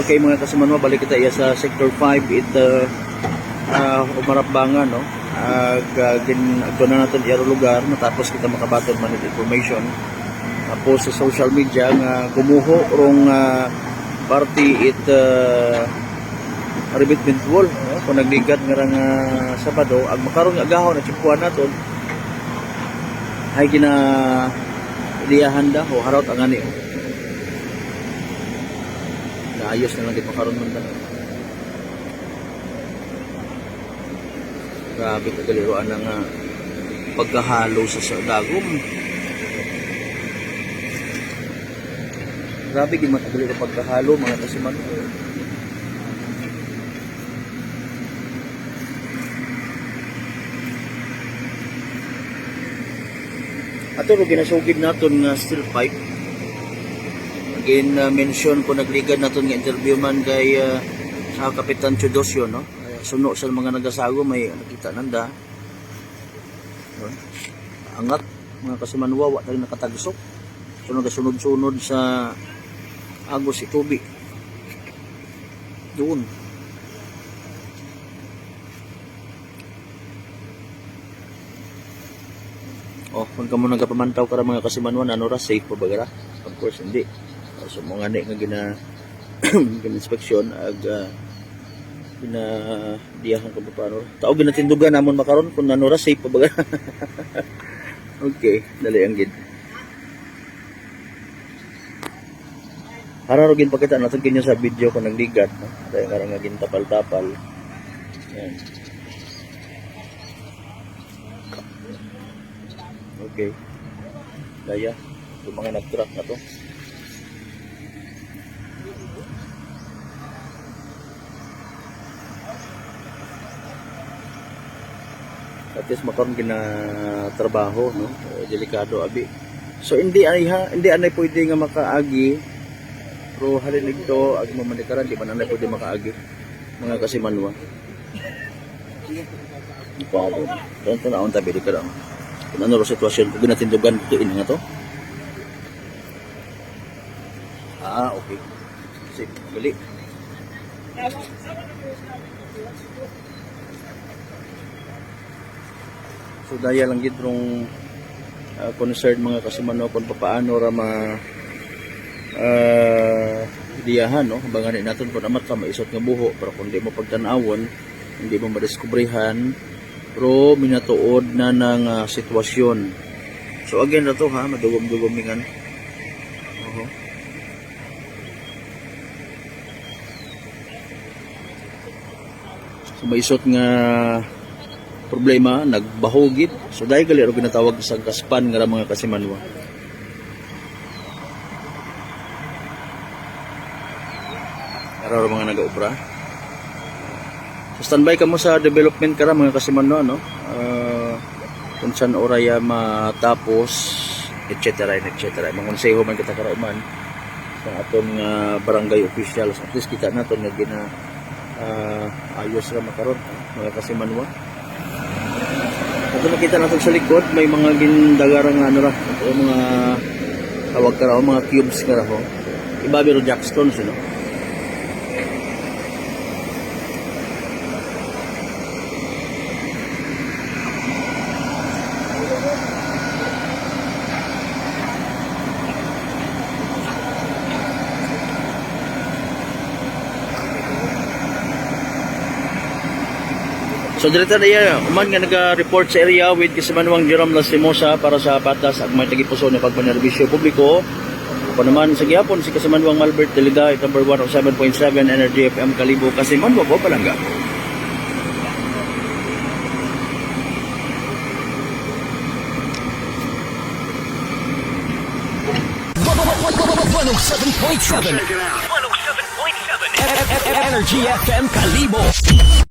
Okay mga kasumanwa, balik kita iya sa Sector 5 it uh, uh, umarapbangan no. Ag uh, gin na naton iya lugar matapos kita makabaton man information. Tapos sa social media nga gumuho rong uh, party it uh, remitment wall no? kung nagligat nga rang uh, Sabado ag makaron nga agahon na chipuan naton ay gina liyahan da o harot ang ani oh. Naayos na lang di makaroon man ba. Grabe kagaliruan ng uh, pagkahalo sa, sa dagom. Grabe di matagal ang pagkahalo mga kasiman. Ato ro ginasugid naton nga steel pipe Again, uh, mention ko nagligad naton nga interview man kay uh, sa Kapitan Chudosyo, no? Suno sa mga nagasago, may nakita nanda. No? Angat, mga kasimanwa, wa tayo nakatagsok. So, nagasunod-sunod sa agos si Tubi. Doon. Oh, kung kamo nagapamantaw ka mga kasimanwan, ano ra, safe pa ba ka ra? Of course, hindi. So, mga ni nga gina inspeksyon ag uh, gina diyahan ko pa paano. Tao ginatindugan namon makaron kung ano ra safe pa okay, dali ang gid. Para ro gin pakita natin kinyo sa video ko nagligat, no? Dahil nga gin tapal-tapal. Yan. Okay. Daya, yung mga nag-truck na to. At least makaroon gina trabaho no delikado abi so hindi ay ha hindi anay pwede nga makaagi pero halin ito ag mamanikaran di man anay pwede makaagi mga kasimanwa Pado. Doon to na akong tabi di ka lang. Kung ano sitwasyon, kung ginatindugan ito ini nga to. Ah, okay. Sige, balik. So daya lang gid rong uh, concerned mga kasimano kung paano ra ma uh, diyahan no? Banganin naton kung amat ka maisot nga buho pero kung di mo pagtan-awon hindi mo madiskubrihan pero minatuod na ng uh, sitwasyon. So again na to ha? Madugom-dugom ningan Oho. so maisot nga problema nagbahogid so dahil gali ro ginatawag sa kaspan nga mga kasimanwa. Ara ro mga nagaobra so standby ka mo sa development ka ra mga kasimanwa no? Uh, kung saan oraya matapos etc etc mga konseho man kita karauman sa aton nga barangay officials. At least kita naton nga gina uh, ayos ra makaron mga kasimanwa ito nakita natin sa likod, may mga gindagarang ano ra, mga tawag ka raw, mga cubes ka raw. Iba biro jackstones, no? So direkta na iya, uman nga nag-report sa area with Kisimanwang Jerome Lastimosa para sa patas at may tagipuso ng pagpanerbisyo publiko. Ako naman sa gihapon si Kasimanwang Malbert Deligay, number 107.7 Energy FM Kalibo, Kasimanwang ko palangga. Seven point seven. Check it out. 107.7 Energy FM Kalibo.